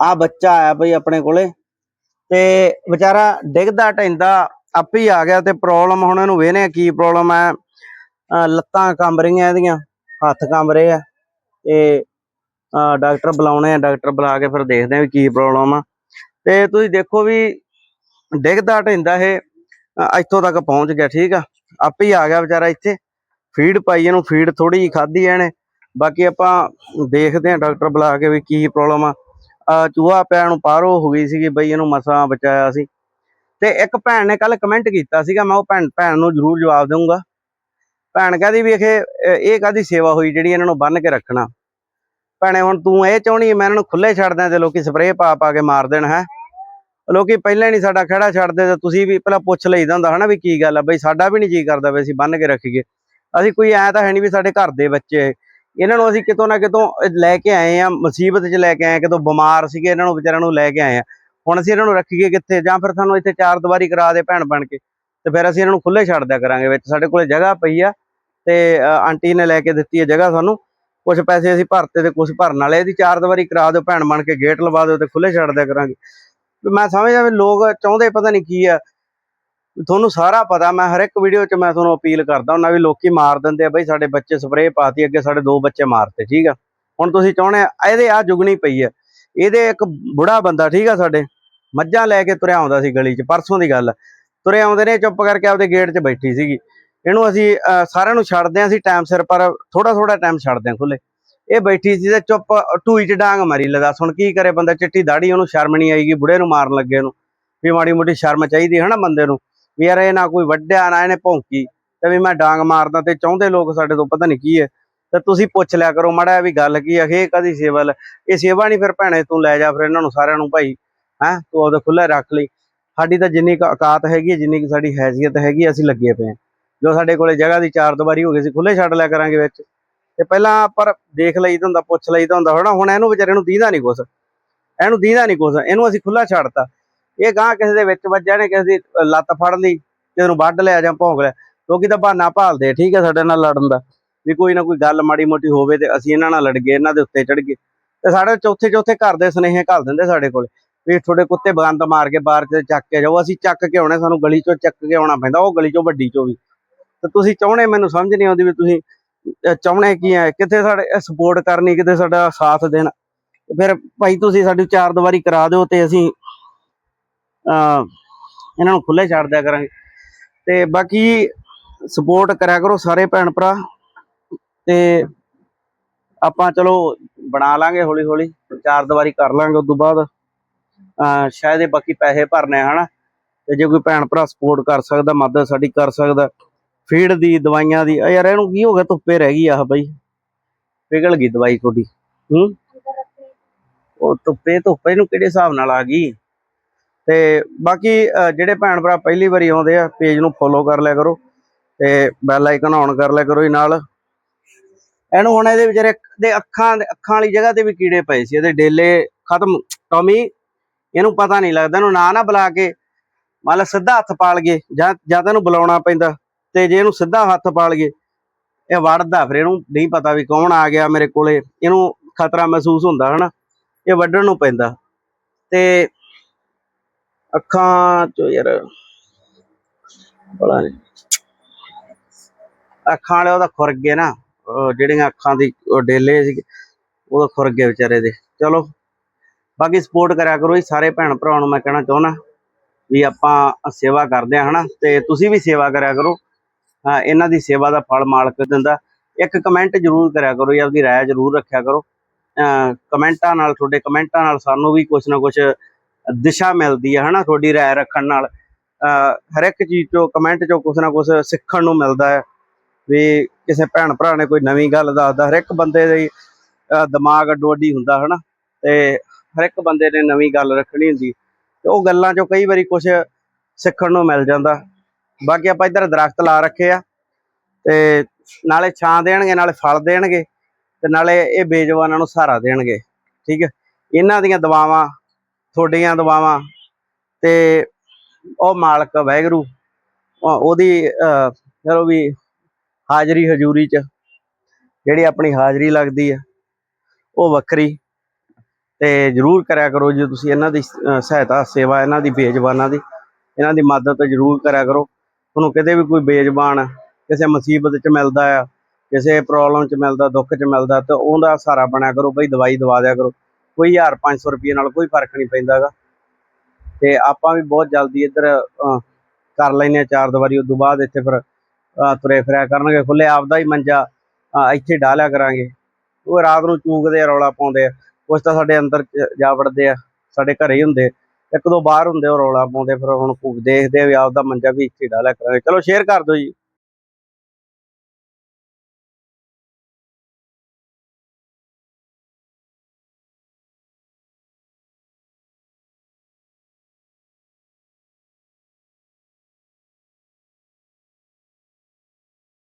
ਆ ਬੱਚਾ ਆਇਆ ਬਈ ਆਪਣੇ ਕੋਲੇ। ਤੇ ਵਿਚਾਰਾ ਡਿੱਗਦਾ ਢੈਂਦਾ ਆਪੇ ਹੀ ਆ ਗਿਆ ਤੇ ਪ੍ਰੋਬਲਮ ਹੁਣ ਇਹਨੂੰ ਵੇਨੇ ਕੀ ਪ੍ਰੋਬਲਮ ਹੈ। ਲੱਤਾਂ ਕੰਬ ਰਹੀਆਂ ਇਹਦੀਆਂ, ਹੱਥ ਕੰਬ ਰਹੇ ਆ। ਤੇ ਡਾਕਟਰ ਬੁਲਾਉਣੇ ਆ ਡਾਕਟਰ ਬੁਲਾ ਕੇ ਫਿਰ ਦੇਖਦੇ ਆ ਵੀ ਕੀ ਪ੍ਰੋਬਲਮ ਆ। ਤੇ ਤੁਸੀਂ ਦੇਖੋ ਵੀ ਡਿੱਗਦਾ ਢੈਂਦਾ ਇਹ ਇੱਥੋਂ ਤੱਕ ਪਹੁੰਚ ਗਿਆ, ਠੀਕ ਆ। ਆਪੇ ਹੀ ਆ ਗਿਆ ਵਿਚਾਰਾ ਇੱਥੇ। ਫੀਡ ਪਾਈ, ਇਹਨੂੰ ਫੀਡ ਥੋੜੀ ਜਿਹੀ ਖਾਧੀ ਆ ਇਹਨੇ। ਬਾਕੀ ਆਪਾਂ ਦੇਖਦੇ ਆ ਡਾਕਟਰ ਬੁਲਾ ਕੇ ਵੀ ਕੀ ਪ੍ਰੋਬਲਮ ਆ। ਚੂਹਾ ਪਿਆ ਨੂੰ ਪਾਰੋ ਹੋ ਗਈ ਸੀਗੀ ਬਈ, ਇਹਨੂੰ ਮਸਾਂ ਬਚਾਇਆ ਸੀ। ਤੇ ਇੱਕ ਭੈਣ ਨੇ ਕੱਲ ਕਮੈਂਟ ਕੀਤਾ ਸੀਗਾ, ਮੈਂ ਉਹ ਭੈਣ ਭੈਣ ਨੂੰ ਜ਼ਰੂਰ ਜਵਾਬ ਦਊਂਗਾ। ਭੈਣ ਕਹਦੀ ਵੀ ਇਹ ਇਹ ਕਾਦੀ ਸੇਵਾ ਹੋਈ ਜਿਹੜੀ ਇਹਨਾਂ ਨੂੰ ਬੰਨ ਕੇ ਰੱਖਣਾ। ਭੈਣੇ, ਹੁਣ ਤੂੰ ਇਹ ਚਾਹਣੀ ਮੈਂ ਇਹਨਾਂ ਨੂੰ ਖੁੱਲੇ ਛੱਡ ਦਿਆਂ ਤੇ ਲੋਕੀ ਸਪਰੇਅ ਪਾ ਪਾ ਕੇ ਮਾਰ ਦੇਣ, ਹੈ? ਲੋਕੀ ਪਹਿਲਾਂ ਨਹੀਂ ਸਾਡਾ ਖੜਾ ਛੱਡਦੇ ਤੇ ਤੁਸੀਂ ਵੀ ਪਹਿਲਾਂ ਪੁੱਛ ਲਈਦਾ ਹੁੰਦਾ, ਹਨਾ, ਵੀ ਕੀ ਗੱਲ ਆ? ਬਈ ਸਾਡਾ ਵੀ ਨਹੀਂ ਜੀ ਕਰਦਾ ਵੀ ਅਸੀਂ ਬੰਨ ਕੇ ਰੱਖੀਏ। ਅਸੀਂ ਕੋਈ ਐ ਤਾਂ ਹੈ ਨਹੀਂ ਵੀ ਸਾਡੇ ਘਰ ਦੇ ਬੱਚੇ ਇਹਨਾਂ ਨੂੰ ਅਸੀਂ ਕਿਤੋਂ ਨਾ ਕਿਤੋਂ ਲੈ ਕੇ ਆਏ ਆ, ਮੁਸੀਬਤ 'ਚ ਲੈ ਕੇ ਆਏ ਕਿਤੋਂ ਬਿਮਾਰ ਸੀਗੇ, ਇਹਨਾਂ ਨੂੰ ਵਿਚਾਰਿਆਂ ਨੂੰ ਲੈ ਕੇ ਆਏ ਆ। ਹੁਣ ਅਸੀਂ ਇਹਨਾਂ ਨੂੰ ਰੱਖੀਏ ਕਿੱਥੇ? ਜਾਂ ਫਿਰ ਸਾਨੂੰ ਇੱਥੇ ਚਾਰ ਦੀਵਾਰੀ ਕਰਾ ਦੇ ਭੈਣ ਬਣ ਕੇ, ਤੇ ਫਿਰ ਅਸੀਂ ਇਹਨਾਂ ਨੂੰ ਖੁੱਲੇ ਛੱਡ ਦਿਆ ਕਰਾਂਗੇ ਵਿੱਚ। ਸਾਡੇ ਕੋਲੇ ਜਗ੍ਹਾ ਪਈ ਆ, ਤੇ ਆਂਟੀ ਨੇ ਲੈ ਕੇ ਦਿੱਤੀ ਹੈ ਜਗ੍ਹਾ ਸਾਨੂੰ। ਕੁਝ ਪੈਸੇ ਅਸੀਂ ਭਰਤੇ ਤੇ ਕੁਝ ਭਰਨ ਵਾਲੇ ਇਹਦੀ ਚਾਰ ਦੀਵਾਰੀ ਕਰਾ ਦਿਓ, ਭੈਣ ਬਣ ਕੇ ਗੇਟ ਲਵਾ ਦਿਓ ਤੇ ਖੁੱਲੇ ਛੱਡ ਦਿਆ ਕਰਾਂਗੇ। ਮੈਂ ਸਮਝਦਾ ਵੀ ਲੋਕ ਚਾਹੁੰਦੇ ਪਤਾ ਨਹੀਂ ਕੀ ਆ ਤੁਹਾਨੂੰ ਸਾਰਾ ਪਤਾ ਮੈਂ ਹਰ ਇੱਕ ਵੀਡੀਓ 'ਚ ਮੈਂ ਤੁਹਾਨੂੰ ਅਪੀਲ ਕਰਦਾ ਹੁੰਦਾ ਵੀ ਲੋਕੀ ਮਾਰ ਦਿੰਦੇ ਆ ਬਈ ਸਾਡੇ ਬੱਚੇ ਸਪਰੇਅ ਪਾਤੀ ਅੱਗੇ ਸਾਡੇ ਦੋ ਬੱਚੇ ਮਾਰਤੇ ਠੀਕ ਆ? ਹੁਣ ਤੁਸੀਂ ਚਾਹੁੰਦੇ ਆ ਇਹਦੇ ਆ ਜੁਗਣੀ ਪਈ ਆ। ਇਹਦੇ ਇੱਕ ਬੁੜਾ ਬੰਦਾ ਠੀਕ ਆ ਸਾਡੇ? ਮੱਝਾਂ ਲੈ ਕੇ ਤੁਰਿਆ ਆਉਂਦਾ ਸੀ ਗਲੀ 'ਚ ਪਰਸੋਂ ਦੀ ਗੱਲ। ਆ। ਤੁਰੇ ਆਉਂਦੇ ਨੇ ਚੁੱਪ ਕਰਕੇ ਆਪਦੇ ਗੇਟ 'ਚ ਬੈਠੀ ਸੀਗੀ। ਇਹਨੂੰ ਅਸੀਂ ਅਹ, ਸਾਰਿਆਂ ਨੂੰ ਛੱਡਦੇ ਆਂ ਅਸੀਂ ਟਾਈਮ ਸਿਰ ਪਰ ਥੋੜਾ ਥੋੜਾ ਟਾਈਮ ਛੱਡਦੇ ਆਂ ਖੁੱਲੇ ਇਹ ਬੈਠੀ ਸੀ ਤੇ ਚੁੱਪ ਟੂਈ 'ਚ ਡਾਂਗ ਮਾਰੀ ਲਗਾ ਸੁਣ ਕੀ ਕਰੇ ਬੰਦਾ? ਚਿੱਟੀ ਦਾੜੀ ਉਹਨੂੰ ਸ਼ਰਮ ਨਹੀਂ ਆਈਗੀ ਬੁੜੇ ਨੂੰ ਮਾਰਨ ਲੱਗੇ ਨੂੰ ਵੀ ਮਾੜੀ ਮੋਟੀ ਸ਼ਰਮ ਚਾਹੀਦੀ ਹੈ ਨਾ ਬੰਦੇ ਨੂੰ। ਵੀ ਯਾਰ ਇਹ ਨਾ ਕੋਈ ਵੱਡਿਆ, ਨਾ ਇਹਨੇ ਭੌਂਕੀ ਤੇ ਵੀ ਮੈਂ ਡਾਂਗ ਮਾਰਦਾ ਤੇ ਚਾਹੁੰਦੇ ਲੋਕ ਸਾਡੇ ਤੋਂ ਪਤਾ ਨਹੀਂ ਕੀ ਹੈ। ਤੇ ਤੁਸੀਂ ਪੁੱਛ ਲਿਆ ਕਰੋ, ਮੜਾ ਵੀ ਗੱਲ ਕੀ ਹੈ, ਇਹ ਕਦੀ ਸੇਵਾ ਲੈ ਇਹ ਸੇਵਾ ਨਹੀਂ ਫਿਰ ਭੈਣੇ ਤੂੰ ਲੈ ਜਾ ਫਿਰ ਇਹਨਾਂ ਨੂੰ ਸਾਰਿਆਂ ਨੂੰ ਭਾਈ, ਹੈਂ? ਤੂੰ ਉਹਦੇ ਖੁੱਲੇ ਰੱਖ ਲਈ। ਸਾਡੀ ਤਾਂ ਜਿੰਨੀ ਕੁ ਔਕਾਤ ਹੈਗੀ ਹੈ, ਜਿੰਨੀ ਕੁ ਸਾਡੀ ਹੈਸੀਅਤ ਹੈਗੀ ਅਸੀਂ ਲੱਗੇ ਪਏ ਹਾਂ। ਜੋ ਸਾਡੇ ਕੋਲੇ ਜਗ੍ਹਾ ਦੀ ਚਾਰ ਦੁਬਾਰੀ ਹੋ ਗਈ ਸੀ ਖੁੱਲੇ ਛੱਡ ਲਿਆ ਕਰਾਂਗੇ ਵਿੱਚ। ਤੇ ਪਹਿਲਾਂ ਪਰ ਦੇਖ ਲਈਦਾ ਹੁੰਦਾ, ਪੁੱਛ ਲਈਦਾ ਹੁੰਦਾ ਹੁਣ ਇਹਨੂੰ ਵਿਚਾਰੇ ਨੂੰ ਦੀਦਾ ਨਹੀਂ ਕੁਛ। ਇਹਨੂੰ ਦੀਦਾ ਨਹੀਂ ਕੁਛ। ਇਹਨੂੰ ਅਸੀਂ ਖੁੱਲਾ ਛੱਡਤਾ। ਇਹ ਗਾਂ ਕਿਸੇ ਦੇ ਵਿੱਚ ਵੱਜਿਆ ਨੇ, ਕਿਸੇ ਦੀ ਲੱਤ ਫੜ ਲਈ, ਕਿਸੇ ਨੂੰ ਵੱਢ ਲਿਆ ਜਾਂ ਭੌਂਕ ਲਿਆ। ਲੋਕੀ ਤਾਂ ਬਹਾਨਾ ਭਾਲਦੇ ਠੀਕ ਹੈ ਸਾਡੇ ਨਾਲ ਲੜਨ ਦਾ, ਵੀ ਕੋਈ ਨਾ ਕੋਈ ਗੱਲ ਮਾੜੀ ਮੋਟੀ ਹੋਵੇ ਤੇ ਅਸੀਂ ਇਹਨਾਂ ਨਾਲ ਲੜ ਗਏ, ਇਹਨਾਂ ਦੇ ਉੱਤੇ ਚੜ ਗਏ। ਤੇ ਸਾਡੇ ਚੌਥੇ ਚੌਥੇ ਘਰ ਦੇ ਸੁਨੇਹੇ ਘੱਲ ਦਿੰਦੇ ਸਾਡੇ ਕੋਲ, ਵੀ ਤੁਹਾਡੇ ਕੁੱਤੇ ਬੰਦ ਮਾਰ ਕੇ ਬਾਹਰ ਚ ਚੱਕ ਕੇ ਜਾਓ, ਅਸੀਂ ਚੱਕ ਕੇ ਆਉਣੇ, ਸਾਨੂੰ ਗਲੀ ਚੋਂ ਚੱਕ ਕੇ ਆਉਣਾ ਪੈਂਦਾ, ਉਹ ਗਲੀ ਚੋਂ ਵੱਡੀ ਚੋਂ ਵੀ। ਤੇ ਤੁਸੀਂ ਚਾਹੁੰਦੇ, ਮੈਨੂੰ ਸਮਝ ਨਹੀਂ ਆਉਂਦੀ ਵੀ ਤੁਸੀਂ, ਅਹ, ਚਾਹੁੰਦੇ ਕੀ ਹੈ ਕਿੱਥੇ ਸਾਡੇ ਸਪੋਰਟ ਕਰਨੀ, ਕਿਤੇ ਸਾਡਾ ਸਾਥ ਦੇਣਾ। ਫਿਰ ਭਾਈ ਤੁਸੀਂ ਸਾਡੀ ਚਾਰ ਦੀਵਾਰੀ ਕਰਾ ਦਿਓ ਤੇ ਅਸੀਂ ਇਹਨਾਂ ਨੂੰ ਖੁੱਲੇ ਛੱਡ ਦਿਆ ਕਰਾਂਗੇ। ਤੇ ਬਾਕੀ ਸਪੋਰਟ ਕਰਿਆ ਕਰੋ ਸਾਰੇ ਭੈਣ ਭਰਾ। ਤੇ ਆਪਾਂ ਚਲੋ ਬਣਾ ਲਾਂਗੇ ਹੌਲੀ ਹੌਲੀ ਚਾਰ ਦੀਵਾਰੀ ਕਰ ਲਾਂਗੇ ਉਸ ਤੋਂ ਬਾਅਦ ਸ਼ਾਇਦ ਇਹ ਬਾਕੀ ਪੈਸੇ ਭਰਨੇ ਆ, ਹਨਾ? ਤੇ ਜੇ ਕੋਈ ਭੈਣ ਭਰਾ ਸਪੋਰਟ ਕਰ ਸਕਦਾ ਮਦਦ ਸਾਡੀ ਕਰ ਸਕਦਾ ਫੀਡ ਦੀ ਦਵਾਈਆਂ ਦੀ ਯਾਰ ਇਹਨੂੰ ਕੀ ਹੋ ਗਿਆ ਧੁੱਪੇ ਰਹਿ ਗਈ ਆਹ ਬਾਈ। ਪਿਘਲ ਗਈ ਦਵਾਈ ਤੁਹਾਡੀ ਹੂੰ? ਉਹ ਧੁੱਪੇ ਧੁੱਪੇ ਨੂੰ ਕਿਹੜੇ ਹਿਸਾਬ ਨਾਲ ਆ ਗਈ? ਤੇ ਬਾਕੀ ਜਿਹੜੇ ਭੈਣ ਭਰਾ ਪਹਿਲੀ ਵਾਰੀ ਆਉਂਦੇ ਆ ਪੇਜ ਨੂੰ ਫੋਲੋ ਕਰ ਲਿਆ ਕਰੋ ਤੇ ਬੈਲ ਆਈਕਨ ਆਨ ਕਰ ਲਿਆ ਕਰੋ ਜੀ ਨਾਲ। ਇਹਨੂੰ ਹੁਣ ਇਹਦੇ ਵਿਚਾਰੇ ਦੇ ਅੱਖਾਂ ਅੱਖਾਂ ਵਾਲੀ ਜਗ੍ਹਾ ਤੇ ਵੀ ਕੀੜੇ ਪਏ ਸੀ, ਇਹਦੇ ਡੇਲੇ ਖਤਮ। ਟੌਮੀ, ਇਹਨੂੰ ਪਤਾ ਨਹੀਂ ਲੱਗਦਾ, ਇਹਨੂੰ ਨਾ ਨਾ ਬੁਲਾ ਕੇ ਮੰਨ ਲਾ ਸਿੱਧਾ ਹੱਥ ਪਾਲ ਗਏ, ਜਾਂ ਜਾਂ ਤਾਂ ਇਹਨੂੰ ਬੁਲਾਉਣਾ ਪੈਂਦਾ ਤੇ ਜੇ ਇਹਨੂੰ ਸਿੱਧਾ ਹੱਥ ਪਾਲ ਗਏ, ਇਹ ਵੜਦਾ ਫਿਰ, ਇਹਨੂੰ ਨਹੀਂ ਪਤਾ ਵੀ ਕੌਣ ਆ ਗਿਆ ਮੇਰੇ ਕੋਲੇ, ਇਹਨੂੰ ਖਤਰਾ ਮਹਿਸੂਸ ਹੁੰਦਾ ਹਨਾ, ਇਹ ਵੱਢਣ ਨੂੰ ਪੈਂਦਾ। ਤੇ ਅੱਖਾਂ ਚ ਯਾਰ ਬੜਾ ਨਹੀਂ ਅੱਖਾਂ ਵਾਲੇ ਉਹਦਾ ਖੁਰ ਗਏ ਨਾ ਜਿਹੜੀਆਂ ਅੱਖਾਂ ਦੀ ਡੇਲੇ ਸੀ ਉਹਦਾ ਖੁਰ ਗਏ ਵਿਚਾਰੇ ਦੇ। ਚਲੋ ਬਾਕੀ ਸਪੋਰਟ ਕਰਿਆ ਕਰੋ ਜੀ ਸਾਰੇ ਭੈਣ ਭਰਾਵਾਂ ਨੂੰ ਮੈਂ ਕਹਿਣਾ ਚਾਹੁੰਦਾ ਵੀ ਆਪਾਂ ਸੇਵਾ ਕਰਦੇ ਆ ਹਨਾ? ਤੇ ਤੁਸੀਂ ਵੀ ਸੇਵਾ ਕਰਿਆ ਕਰੋ। ਹਾਂ, ਇਹਨਾਂ ਦੀ ਸੇਵਾ ਦਾ ਫਲ ਮਾਲਕ ਦਿੰਦਾ। ਇੱਕ ਕਮੈਂਟ ਜ਼ਰੂਰ ਕਰਿਆ ਕਰੋ ਜਾਂ ਆਪਦੀ ਰਾਏ ਜ਼ਰੂਰ ਰੱਖਿਆ ਕਰੋ। ਅਹ ਕਮੈਂਟਾਂ ਨਾਲ ਤੁਹਾਡੇ ਕਮੈਂਟਾਂ ਨਾਲ ਸਾਨੂੰ ਵੀ ਕੁਝ ਨਾ ਕੁਝ ਦਿਸ਼ਾ ਮਿਲਦੀ ਹੈ, ਹਨਾ, ਤੁਹਾਡੀ ਰਾਏ ਰੱਖਣ ਨਾਲ। ਹਰ ਇੱਕ ਚੀਜ਼ ਚੋਂ ਕਮੈਂਟ ਚੋਂ ਕੁਝ ਨਾ ਕੁਝ ਸਿੱਖਣ ਨੂੰ ਮਿਲਦਾ ਹੈ। ਵੀ ਕਿਸੇ ਭੈਣ ਭਰਾ ਨੇ ਕੋਈ ਨਵੀਂ ਗੱਲ ਦੱਸਦਾ ਹਰ ਇੱਕ ਬੰਦੇ ਦੇ ਦਿਮਾਗ ਅੱਡੋ ਅੱਡੀ ਹੁੰਦਾ, ਹਨਾ। ਤੇ ਹਰ ਇੱਕ ਬੰਦੇ ਨੇ ਨਵੀਂ ਗੱਲ ਰੱਖਣੀ ਹੁੰਦੀ। ਤੇ ਉਹ ਗੱਲਾਂ ਚੋਂ ਕਈ ਵਾਰੀ ਕੁਝ ਸਿੱਖਣ ਨੂੰ ਮਿਲ ਜਾਂਦਾ। ਬਾਕੀ ਆਪਾਂ ਇੱਧਰ ਦਰਖਤ ਲਾ ਰੱਖੇ ਆ। ਤੇ ਨਾਲੇ ਛਾਂ ਦੇਣਗੇ, ਨਾਲੇ ਫਲ ਦੇਣਗੇ, ਤੇ ਨਾਲੇ ਇਹ ਬੇਜਵਾਨਾਂ ਨੂੰ ਸਹਾਰਾ ਦੇਣਗੇ। ਠੀਕ ਹੈ। ਇਹਨਾਂ ਦੀਆਂ ਦਵਾਵਾਂ ਤੁਹਾਡੀਆਂ ਦਵਾਵਾਂ ਤੇ ਉਹ ਮਾਲਕ ਵਾਹਿਗੁਰੂ ਉਹਦੀ ਅਹ, ਚਲੋ ਵੀ ਹਾਜ਼ਰੀ ਹਜ਼ੂਰੀ ਚ ਜਿਹੜੀ ਆਪਣੀ ਹਾਜ਼ਰੀ ਲੱਗਦੀ ਆ ਉਹ ਵੱਖਰੀ। ਤੇ ਜਰੂਰ ਕਰਿਆ ਕਰੋ ਜੇ ਤੁਸੀਂ ਇਹਨਾਂ ਦੀ ਸਹਾਇਤਾ ਸੇਵਾ ਇਹਨਾਂ ਦੀ ਬੇਜ਼ਬਾਨਾਂ ਦੀ ਇਹਨਾਂ ਦੀ ਮਦਦ ਜਰੂਰ ਕਰਿਆ ਕਰੋ। ਤੁਹਾਨੂੰ ਕਿਤੇ ਵੀ ਕੋਈ ਬੇਜ਼ਬਾਨ ਕਿਸੇ ਮੁਸੀਬਤ 'ਚ ਮਿਲਦਾ ਆ ਕਿਸੇ ਪ੍ਰੋਬਲਮ 'ਚ ਮਿਲਦਾ ਦੁੱਖ 'ਚ ਮਿਲਦਾ ਤਾਂ ਉਹਦਾ ਸਹਾਰਾ ਬਣਿਆ ਕਰੋ ਬਈ ਦਵਾਈ ਦਵਾ ਦਿਆ ਕਰੋ। ਕੋਈ 1500 ਰੁਪਏ ਨਾਲ ਕੋਈ ਫ਼ਰਕ ਨਹੀਂ ਪੈਂਦਾਗਾ। ਤੇ ਆਪਾਂ ਵੀ ਬਹੁਤ ਜਲਦੀ ਇੱਧਰ ਕਰ ਲੈਨੇ ਆ ਚਾਰ ਦੀਵਾਰੀ ਉਸ ਤੋਂ ਬਾਅਦ ਇੱਥੇ ਫਿਰ ਤੁਰੇ ਫਿਰਿਆ ਕਰਨਗੇ। ਖੁੱਲੇ ਆਪਦਾ ਹੀ ਮੰਜਾ ਅਹ, ਇੱਥੇ ਡਾਲਿਆ ਕਰਾਂਗੇ। ਉਹ ਰਾਤ ਨੂੰ ਚੂਕਦੇ ਆ ਰੌਲਾ ਪਾਉਂਦੇ ਆ। ਕੁਛ ਤਾਂ ਸਾਡੇ ਅੰਦਰ ਜਾ ਵੜਦੇ ਆ ਸਾਡੇ ਘਰੇ ਹੀ ਹੁੰਦੇ। ਇੱਕ ਦੋ ਬਾਹਰ ਹੁੰਦੇ ਉਹ ਰੌਲਾ ਪਾਉਂਦੇ ਫਿਰ ਹੁਣ ਦੇਖਦੇ ਆ ਵੀ ਆਪਦਾ ਮੰਜਾ ਵੀ ਇੱਥੇ ਡਾਲਿਆ ਕਰਾਂਗੇ। ਚਲੋ ਸ਼ੇਅਰ ਕਰ ਦਿਓ ਜੀ।